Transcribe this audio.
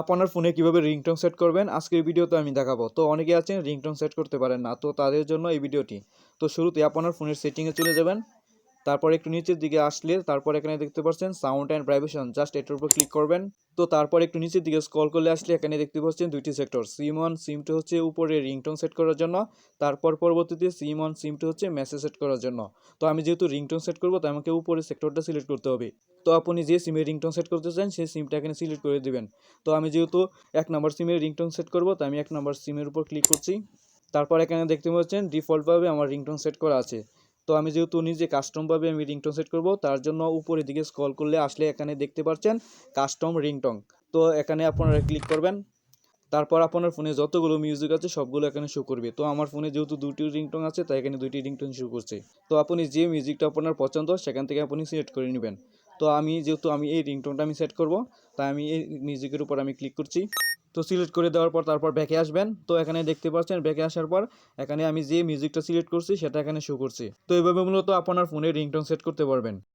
আপনার ফোনে কীভাবে রিংটোন সেট করবেন? আজকের ভিডিওতে আমি দেখাবো। তো অনেকে আছেন রিংটোন সেট করতে পারেন না, তো তাদের জন্য এই ভিডিওটি। তো শুরুতে আপনার ফোনের সেটিংয়ে চলে যাবেন। তারপর একটু নিচের দিকে আসলে তারপর এখানে দেখতে পাচ্ছেন সাউন্ড অ্যান্ড প্রাইভেশন জাস্ট এটার উপর ক্লিক করবেন। তো তারপর একটু নিচের দিকে স্ক্রল করলে আসলে এখানে দেখতে পাচ্ছেন দুইটি sector SIM one SIM two হচ্ছে উপরে রিংটোন সেট করার জন্য, তারপর পরবর্তীতে সিম ওয়ান সিম টু হচ্ছে মেসেজ সেট করার জন্য। তো আমি যেহেতু রিংটোন সেট করব তো আমাকে উপরে সেক্টরটা সিলেক্ট করতে হবে। তো আপনি যে সিমের রিংটোন সেট করতে চান, সেই সিমটা এখানে সিলেক্ট করে দেবেন। তো আমি যেহেতু এক নম্বর সিমের রিংটোন সেট করব তো আমি এক নম্বর সিমের উপর ক্লিক করছি। তারপর এখানে দেখতে পাচ্ছেন ডিফল্টভাবে আমার রিংটোন সেট করা আছে। তো আমি যেহেতু নিজে কাস্টমভাবে আমি রিংটোন সেট করব, তার জন্য উপরের দিকে স্ক্রল করলে আসলে এখানে দেখতে পাচ্ছেন কাস্টম রিংটং তো এখানে আপনারা ক্লিক করবেন, তারপর আপনার ফোনে যতগুলো মিউজিক আছে সবগুলো এখানে শো করবে। তো আমার ফোনে যেহেতু দুটি রিংটং আছে, তাই এখানে দুইটি রিংটং শো করছে। তো আপনি যে মিউজিকটা আপনার পছন্দ, সেখান থেকে আপনি সিলেক্ট করে নেবেন। তো আমি যেহেতু আমি এই রিংটংটা আমি সেট করব, তাই আমি এই মিউজিকের উপর আমি ক্লিক করছি। তো সিলেক্ট করে দেওয়ার পর তারপর ব্যাকে আসবেন। তো এখানে দেখতে পাচ্ছেন ব্যাকে আসার পর এখানে আমি যে মিউজিকটা সিলেক্ট করছি, সেটা এখানে শো করছি। তো এইভাবে মূলত আপনার ফোনে রিংটোন সেট করতে পারবেন।